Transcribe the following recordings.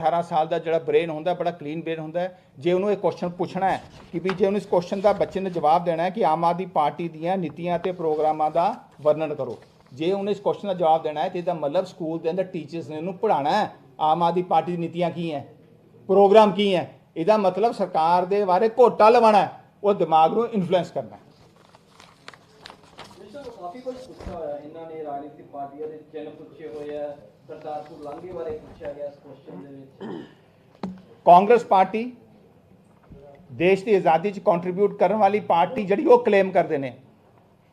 18 ਸਾਲ ਦਾ ਜਿਹੜਾ ਬ੍ਰੇਨ ਹੁੰਦਾ, ਬੜਾ ਕਲੀਨ ਬ੍ਰੇਨ ਹੁੰਦਾ ਜੇ ਉਹਨੂੰ ਇਹ ਕੁਐਸਚਨ ਪੁੱਛਣਾ ਹੈ ਕਿ ਵੀ ਜੇ ਉਹਨੂੰ ਇਸ ਕੁਐਸਚਨ ਦਾ ਬੱਚੇ ਨੇ ਜਵਾਬ ਦੇਣਾ ਹੈ ਕਿ ਆਮ ਆਦਮੀ ਪਾਰਟੀ ਦੀਆਂ ਨੀਤੀਆਂ ਤੇ ਪ੍ਰੋਗਰਾਮਾਂ ਦਾ ਵਰਣਨ ਕਰੋ। ਜੇ ਉਹਨੇ ਇਸ ਕੁਐਸਚਨ ਦਾ ਜਵਾਬ ਦੇਣਾ ਹੈ ਤੇ ਇਹਦਾ ਮਤਲਬ ਸਕੂਲ ਦੇ ਅੰਦਰ ਟੀਚਰਸ ਨੇ ਉਹਨੂੰ ਪੜ੍ਹਾਉਣਾ ਹੈ, ਆਮ ਆਦਮੀ ਪਾਰਟੀ ਦੀ ਨੀਤੀਆਂ ਕੀ ਹੈ? ਪ੍ਰੋਗਰਾਮ ਕੀ ਹੈ? ਇਹਦਾ ਮਤਲਬ ਸਰਕਾਰ ਦੇ ਬਾਰੇ ਘੋਟਾ ਲਵਾਉਣਾ ਹੈ, ਉਹ ਦਿਮਾਗ ਨੂੰ ਇਨਫਲੂਐਂਸ ਕਰਨਾ ਕਾਫੀ ਕੁਝ ਪੁੱਛਿਆ ਹੋਇਆ, ਇਹਨਾਂ ਨੇ ਰਾਜਨੀਤਿਕ ਪਾਰਟੀਆਂ ਦੇ ਚਿੰਨ੍ਹ ਪੁੱਛੇ ਹੋਏ ਆ, ਕਰਤਾਰਪੁਰ ਲਾਂਘੇ ਬਾਰੇ ਪੁੱਛਿਆ ਗਿਆ ਇਸ ਕੁਐਸਚਨ ਦੇ ਵਿੱਚ। ਕਾਂਗਰਸ ਪਾਰਟੀ ਦੇਸ਼ ਦੀ ਆਜ਼ਾਦੀ 'ਚ ਕੰਟਰੀਬਿਊਟ ਕਰਨ ਵਾਲੀ ਪਾਰਟੀ ਜਿਹੜੀ ਉਹ ਕਲੇਮ ਕਰਦੇ ਨੇ।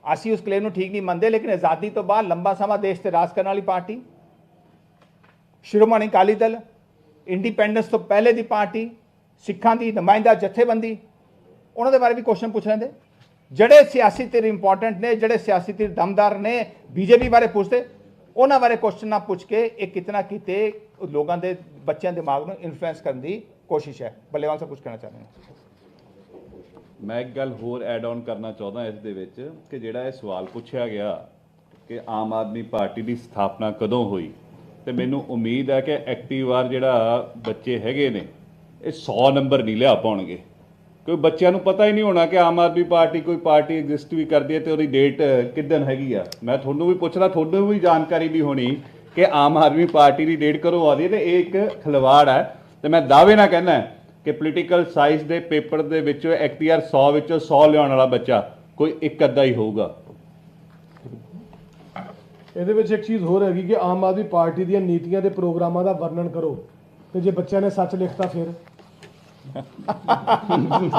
ਅਸੀਂ ਉਸ ਕਲੇਮ ਨੂੰ ਠੀਕ ਨਹੀਂ ਮੰਨਦੇ, ਲੇਕਿਨ ਆਜ਼ਾਦੀ ਤੋਂ ਬਾਅਦ ਲੰਬਾ ਸਮਾਂ ਦੇਸ਼ ਤੇ ਰਾਜ ਕਰਨ ਵਾਲੀ ਪਾਰਟੀ, ਸ਼੍ਰੋਮਣੀ ਅਕਾਲੀ ਦਲ ਇੰਡੀਪੈਂਡੈਂਸ ਤੋਂ ਪਹਿਲੇ ਦੀ ਪਾਰਟੀ, ਸਿੱਖਾਂ ਦੀ ਨੁਮਾਇੰਦਾ, ਜਥੇਬੰਦੀ, ਉਹਨਾਂ ਦੇ ਬਾਰੇ ਵੀ ਕੁਐਸਚਨ ਪੁੱਛ ਲੈਂਦੇ। ਜਿਹੜੇ ਸਿਆਸੀ ਧਿਰ ਇੰਪੋਰਟੈਂਟ ਨੇ, ਜਿਹੜੇ ਸਿਆਸੀ ਧਿਰ ਦਮਦਾਰ ਨੇ, ਬੀਜੇਪੀ ਬਾਰੇ ਪੁੱਛਦੇ, ਉਹਨਾਂ ਬਾਰੇ ਕੁਐਸਚਨ ਨਾ ਪੁੱਛ ਕੇ ਇਹ ਕਿਤਨਾ ਕਿਤੇ ਲੋਕਾਂ ਦੇ, ਬੱਚਿਆਂ ਦੇ ਦਿਮਾਗ ਨੂੰ ਇਨਫਲੂਐਂਸ ਕਰਨ ਦੀ ਕੋਸ਼ਿਸ਼ ਹੈ। ਬੱਲੇਵਾਲ ਸਾਹਿਬ ਕੁਝ ਕਹਿਣਾ ਚਾਹੁੰਦੇ ਨੇ? ਮੈਂ ਇੱਕ ਗੱਲ ਹੋਰ ਐਡ ਆਨ ਕਰਨਾ ਚਾਹੁੰਦਾ ਇਸ ਦੇ ਵਿੱਚ ਕਿ ਜਿਹੜਾ ਇਹ ਸਵਾਲ ਪੁੱਛਿਆ ਗਿਆ ਕਿ ਆਮ ਆਦਮੀ ਪਾਰਟੀ ਦੀ ਸਥਾਪਨਾ ਕਦੋਂ ਹੋਈ, ਤੇ ਮੈਨੂੰ ਉਮੀਦ ਹੈ ਕਿ ਐਕਟਿਵ ਵਾਰ ਜਿਹੜਾ ਬੱਚੇ ਹੈਗੇ ਨੇ, ਇਹ 100 ਨੰਬਰ ਨਹੀਂ ਲਿਆ ਪਾਉਣਗੇ ਕੋਈ ਬੱਚਿਆਂ ਨੂੰ ਪਤਾ ਹੀ ਨਹੀਂ ਹੋਣਾ ਕਿ ਆਮ ਆਦਮੀ ਪਾਰਟੀ ਕੋਈ ਪਾਰਟੀ ਐਗਜ਼ਿਸਟ ਵੀ ਕਰਦੀ ਹੈ ਤੇ ਉਹਦੀ ਡੇਟ ਕਿਦਨ ਹੈਗੀ ਆ। ਮੈਂ ਤੁਹਾਨੂੰ ਵੀ ਪੁੱਛਦਾ, ਤੁਹਾਨੂੰ ਵੀ ਜਾਣਕਾਰੀ ਵੀ ਹੋਣੀ ਕਿ ਆਮ ਆਦਮੀ ਪਾਰਟੀ ਦੀ ਡੇਟ ਕਦੋਂ ਆਉਂਦੀ ਹੈ ਤੇ ਇਹ ਇੱਕ ਖਿਲਵਾੜ ਹੈ। ਤੇ ਮੈਂ ਦਾਅਵੇ ਨਾਲ ਕਹਿੰਦਾ ਕਿ ਪੋਲੀਟੀਕਲ ਸਾਇੰਸ ਦੇ ਪੇਪਰ ਦੇ ਵਿੱਚੋਂ ਐਕਟੀਆਰ 100 ਵਿੱਚੋਂ 100 ਲਿਆਉਣ ਵਾਲਾ ਬੱਚਾ ਕੋਈ ਇੱਕ ਅੱਧਾ ਹੀ ਹੋਊਗਾ। ਇਹਦੇ ਵਿੱਚ ਇੱਕ ਚੀਜ਼ ਹੋਰ ਹੈਗੀ ਕਿ ਆਮ ਆਦਮੀ ਪਾਰਟੀ ਦੀਆਂ ਨੀਤੀਆਂ ਤੇ ਪ੍ਰੋਗਰਾਮਾਂ ਦਾ ਵਰਣਨ ਕਰੋ ਤੇ ਜੇ ਬੱਚਿਆਂ ਨੇ ਸੱਚ ਲਿਖਤਾ ਫਿਰ?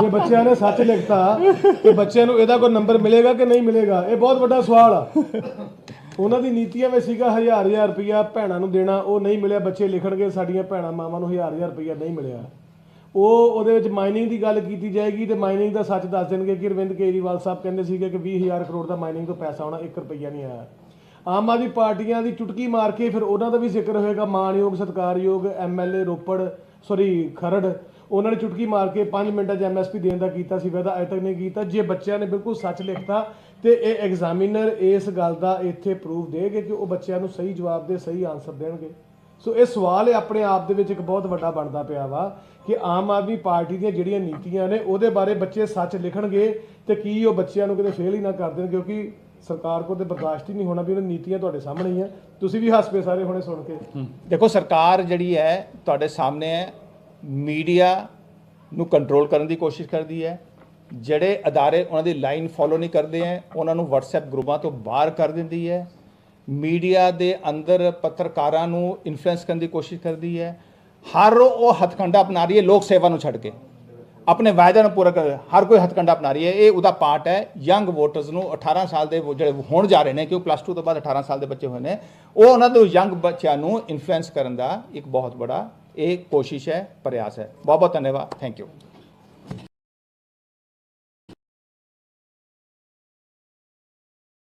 ਜੇ ਬੱਚਿਆਂ ਨੇ ਸੱਚ ਲਿਖਤਾ ਤੇ ਬੱਚਿਆਂ ਨੂੰ ਇਹਦਾ ਕੋਈ ਨੰਬਰ ਮਿਲੇਗਾ ਕਿ ਨਹੀਂ ਮਿਲੇਗਾ? ਇਹ ਬਹੁਤ ਵੱਡਾ ਸਵਾਲ ਆ। ਉਹਨਾਂ ਦੀ ਨੀਤੀਆਂ ਵਿੱਚ ਸੀਗਾ ਹਜ਼ਾਰ ਹਜ਼ਾਰ ਰੁਪਇਆ ਭੈਣਾਂ ਨੂੰ ਦੇਣਾ, ਉਹ ਨਹੀਂ ਮਿਲਿਆ। ਬੱਚੇ ਲਿਖਣਗੇ, ਸਾਡੀਆਂ ਭੈਣਾਂ ਮਾਵਾਂ ਨੂੰ ਹਜ਼ਾਰ ਹਜ਼ਾਰ ਰੁਪਇਆ ਨਹੀਂ ਮਿਲਿਆ। ਉਹ ਉਹਦੇ ਵਿੱਚ ਮਾਈਨਿੰਗ ਦੀ ਗੱਲ ਕੀਤੀ ਜਾਏਗੀ ਤੇ ਮਾਈਨਿੰਗ ਦਾ ਸੱਚ ਦੱਸ ਦੇਣਗੇ ਕਿ ਅਰਵਿੰਦ ਕੇਜਰੀਵਾਲ ਸਾਹਿਬ ਕਹਿੰਦੇ ਸੀਗੇ ਕਿ 20000 ਕਰੋੜ ਦਾ ਮਾਈਨਿੰਗ ਤੋਂ ਪੈਸਾ ਆਉਣਾ 1 ਰੁਪਇਆ ਨਹੀਂ ਆਇਆ। ਆਮ ਆਦਮੀ ਪਾਰਟੀਆਂ ਦੀ ਚੁਟਕੀ ਮਾਰ ਕੇ ਫਿਰ ਉਹਨਾਂ ਦਾ ਵੀ ਜ਼ਿਕਰ ਹੋਏਗਾ। ਮਾਨਯੋਗ ਸਤਕਾਰਯੋਗ ਐਮਐਲਏ ਰੋਪੜ ਸੌਰੀ ਖਰੜ। ਉਹਨਾਂ ਨੇ ਚੁਟਕੀ ਮਾਰ ਕੇ 5 ਮਿੰਟਾਂ 'ਚ ਐਮਐਸਪੀ ਦੇਣ ਦਾ ਕੀਤਾ ਸੀ, ਵਾਅਦਾ ਅਜੇ ਤੱਕ ਨਹੀਂ ਕੀਤਾ। ਜੇ ਬੱਚਿਆਂ ਨੇ ਬਿਲਕੁਲ ਸੱਚ ਲਿਖਤਾ ਤੇ ਇਹ ਐਗਜ਼ਾਮੀਨਰ ਇਸ ਗੱਲ ਦਾ ਇੱਥੇ ਪ੍ਰੂਫ ਦੇਗੇ ਕਿ ਉਹ ਬੱਚਿਆਂ ਨੂੰ ਸਹੀ ਜਵਾਬ ਦੇ, ਸਹੀ ਆਨਸਰ ਦੇਣਗੇ। ਸੋ ਇਹ ਸਵਾਲ ਇਹ ਆਪਣੇ ਆਪ ਦੇ ਵਿੱਚ ਇੱਕ ਬਹੁਤ ਵੱਡਾ ਬਣਦਾ ਪਿਆ ਵਾ ਕਿ ਆਮ ਆਦਮੀ ਪਾਰਟੀ ਦੀਆਂ ਜਿਹੜੀਆਂ ਨੀਤੀਆਂ ਨੇ ਉਹਦੇ ਬਾਰੇ ਬੱਚੇ ਸੱਚ ਲਿਖਣਗੇ ਤੇ ਕੀ ਉਹ ਬੱਚਿਆਂ ਨੂੰ ਕਿਤੇ ਫੇਲ ਹੀ ਨਾ ਕਰ ਦੇਣ, ਕਿਉਂਕਿ ਸਰਕਾਰ ਕੋਲ ਤੇ ਬਰਦਾਸ਼ਤ ਹੀ ਨਹੀਂ ਹੋਣਾ ਵੀ ਉਹਨਾਂ ਨੀਤੀਆਂ ਤੁਹਾਡੇ ਸਾਹਮਣੇ ਹੀ ਆ। ਤੁਸੀਂ ਵੀ ਹੱਸ ਪਏ ਸਾਰੇ ਹੁਣੇ ਸੁਣ ਕੇ। ਦੇਖੋ, ਸਰਕਾਰ ਜਿਹੜੀ ਹੈ, ਤੁਹਾਡੇ ਸਾਹਮਣੇ ਹੈ ਮੀਡੀਆ ਨੂੰ ਕੰਟਰੋਲ ਕਰਨ ਦੀ ਕੋਸ਼ਿਸ਼ ਕਰਦੀ ਹੈ। ਜਿਹੜੇ ਅਦਾਰੇ ਉਹਨਾਂ ਦੀ ਲਾਈਨ ਫੋਲੋ ਨਹੀਂ ਕਰਦੇ ਹੈ, ਉਹਨਾਂ ਨੂੰ WhatsApp ਗਰੁੱਪਾਂ ਤੋਂ ਬਾਹਰ ਕਰ ਦਿੰਦੀ ਹੈ। ਮੀਡੀਆ ਦੇ ਅੰਦਰ ਪੱਤਰਕਾਰਾਂ ਨੂੰ ਇਨਫਲੂਐਂਸ ਕਰਨ ਦੀ ਕੋਸ਼ਿਸ਼ ਕਰਦੀ ਹੈ। ਹਰ ਉਹ ਹਥਕੰਡਾ ਅਪਣਾ ਰਹੀ ਹੈ ਲੋਕ ਸੇਵਾ ਨੂੰ ਛੱਡ ਕੇ। ਆਪਣੇ ਵਾਅਦਿਆਂ ਨੂੰ ਪੂਰਾ ਕਰ ਹਰ ਕੋਈ ਹਥਕੰਡਾ ਅਪਣਾ ਰਹੀ ਹੈ। ਇਹ ਉਹਦਾ ਪਾਰਟ ਹੈ। ਯੰਗ ਵੋਟਰਸ ਨੂੰ 18 ਸਾਲ ਦੇ ਜਿਹੜੇ ਹੋਣ ਜਾ ਰਹੇ ਨੇ, ਕਿਉਂ ਪਲੱਸ 2 ਤੋਂ ਬਾਅਦ 18 ਸਾਲ ਦੇ ਬੱਚੇ ਹੋਏ ਨੇ, ਉਹ ਉਹਨਾਂ ਦੇ ਯੰਗ ਬੱਚਿਆਂ ਨੂੰ ਇਨਫਲੂਐਂਸ ਕਰਨ ਦਾ ਇੱਕ ਬਹੁਤ ਬੜਾ ਇਹ ਕੋਸ਼ਿਸ਼ ਹੈ ਪ੍ਰਯਾਸ ਹੈ। ਬਹੁਤ ਬਹੁਤ ਧੰਨਵਾਦ। Thank you